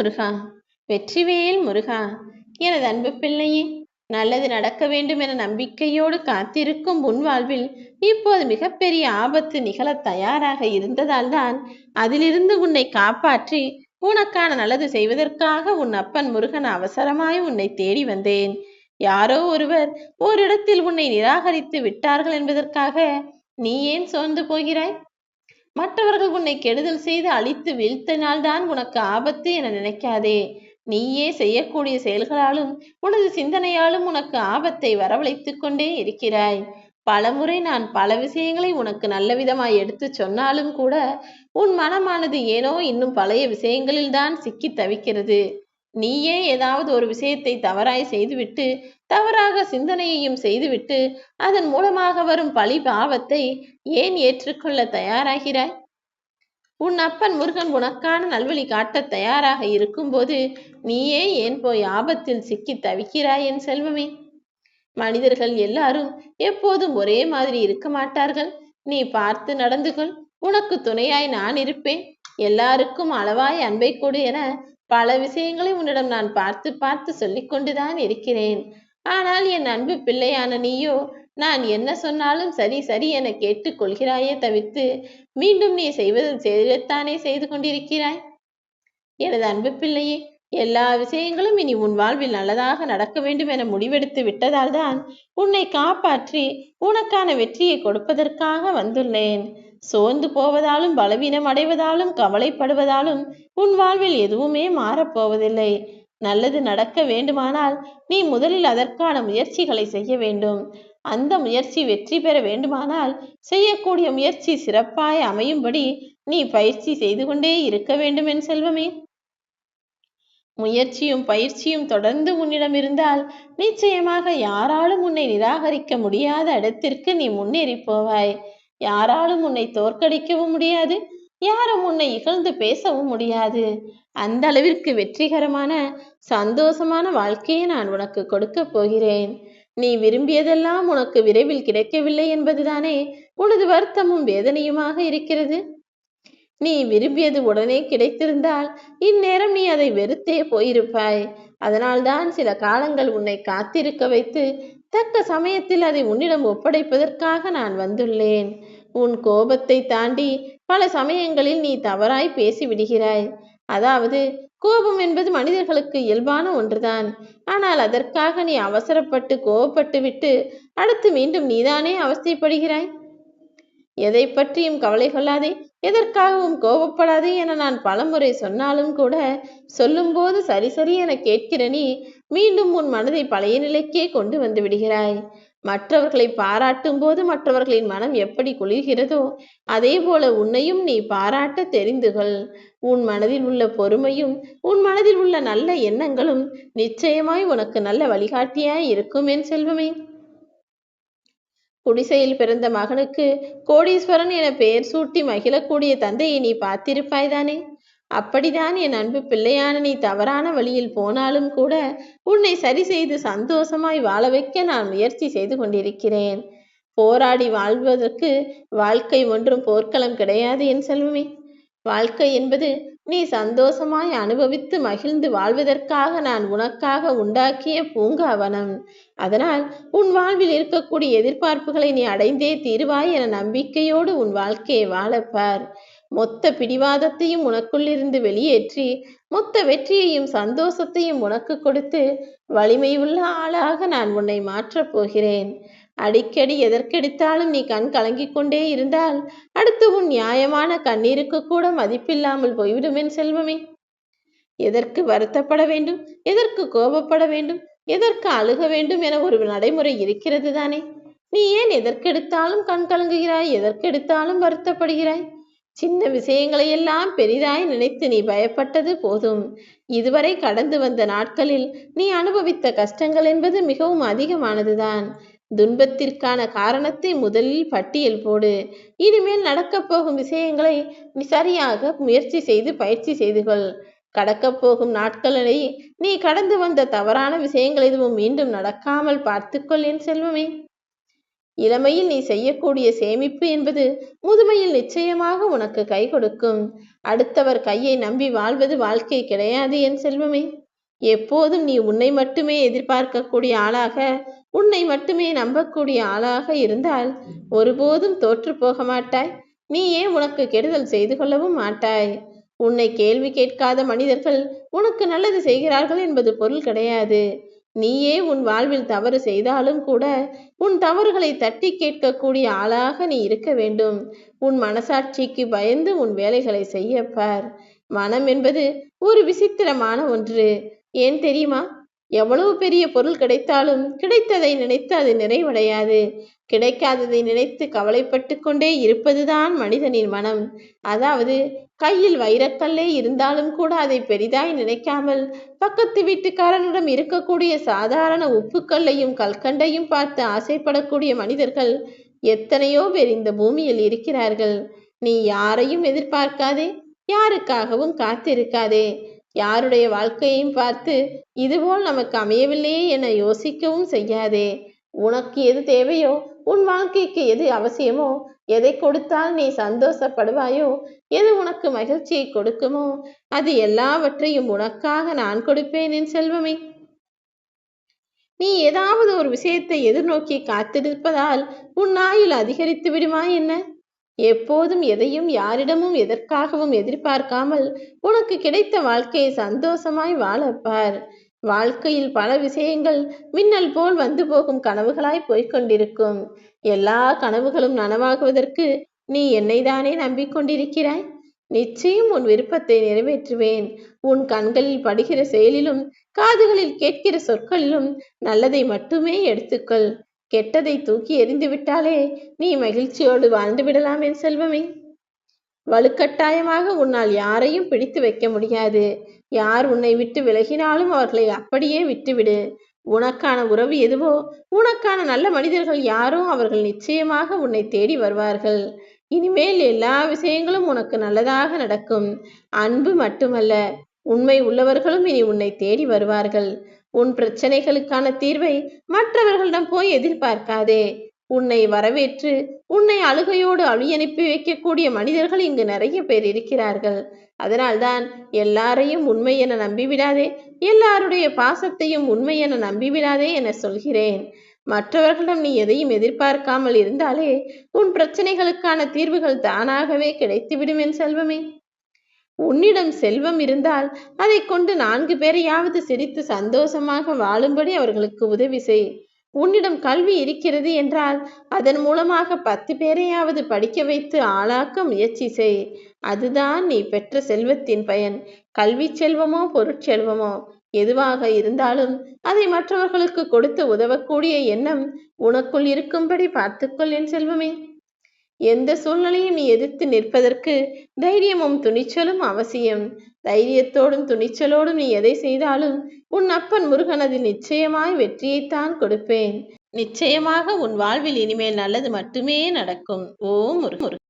முருகா வெற்றிவேல் முருகா எனது அன்பு பிள்ளையே நல்லது நடக்க வேண்டும் என நம்பிக்கையோடு காத்திருக்கும் உன் வாழ்வில் இப்போது மிகப்பெரிய ஆபத்து நிகழ தயாராக இருந்ததால் தான் அதிலிருந்து உன்னை காப்பாற்றி உனக்கான நல்லது செய்வதற்காக உன் அப்பன் முருகன் அவசரமாய் உன்னை தேடி வந்தேன். யாரோ ஒருவர் ஓரிடத்தில் உன்னை நிராகரித்து விட்டார்கள் என்பதற்காக நீ ஏன் சோர்ந்து போகிறாய்? மற்றவர்கள் உன்னை கெடுதல் செய்து அழித்து வீழ்த்தினால்தான் உனக்கு ஆபத்து என நினைக்காதே. நீயே செய்யக்கூடிய செயல்களாலும் உனது சிந்தனையாலும் உனக்கு ஆபத்தை வரவழைத்துக் கொண்டே இருக்கிறாய். பலமுறை நான் பல விஷயங்களை உனக்கு நல்ல விதமாய் எடுத்து சொன்னாலும் கூட உன் மனமானது ஏனோ இன்னும் பழைய விஷயங்களில்தான் சிக்கி தவிக்கிறது. நீயே ஏதாவது ஒரு விஷயத்தை தவறாய் செய்துவிட்டு தவறாக சிந்தனையையும் செய்துவிட்டு அதன் மூலமாக வரும் பழி பாவத்தை ஏன் ஏற்றுக்கொள்ள தயாராகிறாய்? உன் அப்பன் முருகன் உனக்கான நல்வழி காட்ட தயாராக இருக்கும்போது நீயே ஏன் போய் ஆபத்தில் சிக்கி தவிக்கிறாய் என் செல்வமே? மனிதர்கள் எல்லாரும் எப்போதும் ஒரே மாதிரி இருக்க மாட்டார்கள். நீ பார்த்து நடந்து கொள் உனக்கு துணையாய் நான் இருப்பேன். எல்லாருக்கும் அளவாய் அன்பை கொடு என பல விஷயங்களை உன்னிடம் நான் பார்த்து பார்த்து சொல்லிக் கொண்டுதான் இருக்கிறேன். ஆனால் என் அன்பு பிள்ளையான நீயோ நான் என்ன சொன்னாலும் சரி சரி என கேட்டுக் கொள்கிறாயே தவிர்த்து மீண்டும் நீ செய்வது செய்யத்தானே செய்து கொண்டிருக்கிறாய்? எனது அன்பு பிள்ளையே எல்லா விஷயங்களும் இனி உன் வாழ்வில் நல்லதாக நடக்க வேண்டும் என முடிவெடுத்து விட்டதால் தான் உன்னை காப்பாற்றி உனக்கான வெற்றியை கொடுப்பதற்காக வந்துள்ளேன். சோர்ந்து போவதாலும் பலவீனம் அடைவதாலும் கவலைப்படுவதாலும் உன் வாழ்வில் எதுவுமே மாறப்போவதில்லை நல்லது நடக்க வேண்டுமானால் நீ முதலில் அதற்கான முயற்சிகளை செய்ய வேண்டும். அந்த முயற்சி வெற்றி பெற வேண்டுமானால் செய்யக்கூடிய முயற்சி சிறப்பாய் அமையும்படி நீ பயிற்சி செய்து கொண்டே இருக்க வேண்டும் என் செல்வமே. முயற்சியும் பயிற்சியும் தொடர்ந்து உன்னிடம் இருந்தால் நிச்சயமாக யாராலும் உன்னை நிராகரிக்க முடியாத இடத்திற்கு நீ முன்னேறி போவாய். யாராலும் உன்னை தோற்கடிக்கவும் முடியாது யாரும் உன்னை இகழ்ந்து பேசவும் முடியாது. அந்த அளவிற்கு வெற்றிகரமான சந்தோஷமான வாழ்க்கையை நான் உனக்கு கொடுக்க போகிறேன். நீ விரும்பியதெல்லாம் உனக்கு விரைவில் கிடைக்கவில்லை என்பதுதானே உனது வருத்தமும் வேதனையுமாக இருக்கிறது? நீ விரும்பியது உடனே கிடைத்திருந்தால் இந்நேரம் நீ அதை வெறுத்தே போயிருப்பாய். அதனால்தான் சில காலங்கள் உன்னை காத்திருக்க வைத்து தக்க சமயத்தில் அதை உன்னிடம் ஒப்படைப்பதற்காக நான் வந்துள்ளேன். உன் கோபத்தை தாண்டி பல சமயங்களில் நீ தவறாய் பேசிவிடுகிறாய். அதாவது கோபம் என்பது மனிதர்களுக்கு இயல்பான ஒன்றுதான். ஆனால் அதற்காக நீ அவசரப்பட்டு கோபப்பட்டு விட்டு அடுத்து மீண்டும் நீதானே அவஸ்தைப்படுகிறாய்? எதை பற்றியும் கவலை கொள்ளாதே. எதற்காகவும் கோபப்படாதே என நான் பலமுறை சொன்னாலும் கூட சொல்லும்போது சரி சரி என கேட்கிற நீ மீண்டும் உன் மனதை பழைய நிலைக்கே கொண்டு வந்து விடுகிறாய். மற்றவர்களை பாராட்டும் போது மற்றவர்களின் மனம் எப்படி குளிர்கிறதோ அதே போல உன்னையும் நீ பாராட்ட தெரிந்துகள். உன் மனதில் உள்ள பொறுமையும் உன் மனதில் உள்ள நல்ல எண்ணங்களும் நிச்சயமாய் உனக்கு நல்ல வழிகாட்டியாய் இருக்கும் என் செல்வமே. குடிசையில் பிறந்த மகனுக்கு கோடீஸ்வரன் என பெயர் சூட்டி மகிழக்கூடிய தந்தையை நீ பார்த்திருப்பாய்தானே? அப்படிதான் என் அன்பு பிள்ளையான நீ தவறான வழியில் போனாலும் கூட உன்னை சரி செய்து சந்தோஷமாய் வாழ வைக்க நான் முயற்சி செய்து கொண்டிருக்கிறேன். போராடி வாழ்வதற்கு வாழ்க்கை ஒன்றும் போர்க்களம் கிடையாது என் செல்வமே. வாழ்க்கை என்பது நீ சந்தோஷமாய் அனுபவித்து மகிழ்ந்து வாழ்வதற்காக நான் உனக்காக உண்டாக்கிய பூங்காவனம் அதனால் உன் வாழ்வில் இருக்கக்கூடிய எதிர்பார்ப்புகளை நீ அடைந்தே தீருவாய் என நம்பிக்கையோடு உன் வாழ்க்கையை வாழப்பார். மொத்த பிடிவாதத்தையும் உனக்குள்ளிருந்து வெளியேற்றி மொத்த வெற்றியையும் சந்தோஷத்தையும் உனக்கு கொடுத்து வலிமையுள்ள ஆளாக நான் உன்னை மாற்றப் போகிறேன். அடிக்கடி எதற்கெடுத்தாலும் நீ கண் கலங்கிக் கொண்டே இருந்தால் அடுத்து உன் நியாயமான கண்ணீருக்கு கூட மதிப்பில்லாமல் போய்விடுமேன் செல்வமே. எதற்கு வருத்தப்பட வேண்டும்? எதற்கு கோபப்பட வேண்டும்? எதற்கு அழுக வேண்டும் என ஒரு நடைமுறை இருக்கிறது தானே. நீ ஏன் எதற்கெடுத்தாலும் கண் கலங்குகிறாய்? எதற்கெடுத்தாலும் வருத்தப்படுகிறாய்? சின்ன விஷயங்களையெல்லாம் பெரிதாய் நினைத்து நீ பயப்பட்டது போதும். இதுவரை கடந்து வந்த நாட்களில் நீ அனுபவித்த கஷ்டங்கள் என்பது மிகவும் அதிகமானதுதான். துன்பத்திற்கான காரணத்தை முதலில் பட்டியல் போடு. இனிமேல் நடக்கப் போகும் விஷயங்களை நீ சரியாக முயற்சி செய்து பயிற்சி செய்து கொள். கடக்கப் போகும் நாட்களை நீ கடந்து வந்த தவறான விஷயங்கள் எதுவும் மீண்டும் நடக்காமல் பார்த்துக்கொள் என் செல்வமே. இளமையில் நீ செய்யக்கூடிய சேமிப்பு என்பது முதுமையில் நிச்சயமாக உனக்கு கை கொடுக்கும். அடுத்தவர் கையை நம்பி வாழ்வது வாழ்க்கை கிடையாது என் செல்வமே. எப்போதும் நீ உன்னை மட்டுமே எதிர்பார்க்கக்கூடிய ஆளாக உன்னை மட்டுமே நம்பக்கூடிய ஆளாக இருந்தால் ஒருபோதும் தோற்று போக மாட்டாய். நீயே உனக்கு கெடுதல் செய்து கொள்ளவும் மாட்டாய்? உன்னை கேள்வி கேட்காத மனிதர்கள் உனக்கு நல்லது செய்கிறார்கள் என்பது பொருள் கிடையாது. நீயே உன் வாழ்வில் தவறு செய்தாலும் கூட உன் தவறுகளை தட்டி கேட்கக்கூடிய ஆளாக நீ இருக்க வேண்டும். உன் மனசாட்சிக்கு பயந்து உன் வேலைகளை செய்யப்பார் மனம் என்பது ஒரு விசித்திரமான ஒன்று. ஏன் தெரியுமா? எவ்வளவு பெரிய பொருள் கிடைத்தாலும் கிடைத்ததை நினைத்து அது நிறைவடையாது. கிடைக்காததை நினைத்து கவலைப்பட்டு கொண்டே இருப்பதுதான் மனிதனின் மனம். அதாவது கையில் வைரக்கல்லே இருந்தாலும் கூட அதை பெரிதாய் நினைக்காமல் பக்கத்து வீட்டுக்காரனிடம் இருக்கக்கூடிய சாதாரண உப்புக்கல்லையும் கல்கண்டையும் பார்த்து ஆசைப்படக்கூடிய மனிதர்கள் எத்தனையோ பேர் இந்த பூமியில் இருக்கிறார்கள். நீ யாரையும் எதிர்பார்க்காதே யாருக்காகவும் காத்திருக்காதே. யாருடைய வாழ்க்கையையும் பார்த்து இதுபோல் நமக்கு அமையவில்லையே என யோசிக்கவும் செய்யாதே. உனக்கு எது தேவையோ உன் வாழ்க்கைக்கு எது அவசியமோ எதை கொடுத்தால் நீ சந்தோஷப்படுவாயோ எது உனக்கு மகிழ்ச்சியை கொடுக்குமோ அது எல்லாவற்றையும் உனக்காக நான் கொடுப்பேன் என் செல்வமே. நீ ஏதாவது ஒரு விஷயத்தை எதிர்நோக்கி காத்திருப்பதால் உன் ஆயுள் அதிகரித்து விடுமா என்ன? எப்போதும் எதையும் யாரிடமும் எதற்காகவும் எதிர்பார்க்காமல் உனக்கு கிடைத்த வாழ்க்கையை சந்தோஷமாய் வாழப்பார் வாழ்க்கையில் பல விஷயங்கள் மின்னல் போல் வந்து போகும் கனவுகளாய் போய்கொண்டிருக்கும் எல்லா கனவுகளும் நனவாகுவதற்கு நீ என்னைதானே நம்பிக்கொண்டிருக்கிறாய் நிச்சயம் உன் விருப்பத்தை நிறைவேற்றுவேன். உன் கண்களில் படுகிற செயலிலும் காதுகளில் கேட்கிற சொற்களிலும் நல்லதை மட்டுமே எடுத்துக்கொள். கெட்டதை தூக்கி எறிந்து விட்டாலே நீ மகிழ்ச்சியோடு வாழ்ந்து விடலாம் என் செல்வமே. வலுக்கட்டாயமாக உன்னால் யாரையும் பிடித்து வைக்க முடியாது. யார் உன்னை விட்டு விலகினாலும் அவர்களை அப்படியே விட்டுவிடு. உனக்கான உறவு எதுவோ உனக்கான நல்ல மனிதர்கள் யாரோ அவர்கள் நிச்சயமாக உன்னை தேடி வருவார்கள். இனிமேல் எல்லா விஷயங்களும் உனக்கு நல்லதாக நடக்கும். அன்பு மட்டுமல்ல உண்மை உள்ளவர்களும் இனி உன்னை தேடி வருவார்கள். உன் பிரச்சனைகளுக்கான தீர்வை மற்றவர்களிடம் போய் எதிர்பார்க்காதே. உன்னை வரவேற்று உன்னை அழுகையோடு அழியனுப்பி வைக்கக்கூடிய மனிதர்கள் இங்கு நிறைய பேர் இருக்கிறார்கள். அதனால்தான் எல்லாரையும் உண்மை என நம்பிவிடாதே எல்லாருடைய பாசத்தையும் உண்மை என நம்பிவிடாதே என சொல்கிறேன். மற்றவர்களிடம் நீ எதையும் எதிர்பார்க்காமல் இருந்தாலே உன் பிரச்சனைகளுக்கான தீர்வுகள் தானாகவே கிடைத்துவிடும் என் செல்வமே. உன்னிடம் செல்வம் இருந்தால் அதை கொண்டு நான்கு பேரையாவது சிரித்து சந்தோஷமாக வாழும்படி அவர்களுக்கு உதவி செய். உன்னிடம் கல்வி இருக்கிறது என்றால் அதன் மூலமாக பத்து பேரையாவது படிக்க வைத்து ஆளாக்க முயற்சி செய். அதுதான் நீ பெற்ற செல்வத்தின் பயன். கல்வி செல்வமோ பொருட்செல்வமோ எதுவாக இருந்தாலும் அதை மற்றவர்களுக்கு கொடுத்து உதவக்கூடிய எண்ணம் உனக்குள் இருக்கும்படி பார்த்துக்கொள் என் செல்வமே. எந்த சூழ்நிலையும் நீ எதிர்த்து நிற்பதற்கு தைரியமும் துணிச்சலும் அவசியம். தைரியத்தோடும் துணிச்சலோடும் நீ எதை செய்தாலும் உன் அப்பன் முருகன் அதில் நிச்சயமாய் வெற்றியைத்தான் கொடுப்பேன். நிச்சயமாக உன் வாழ்வில் இனிமேல் நல்லது மட்டுமே நடக்கும். ஓ முருகன்.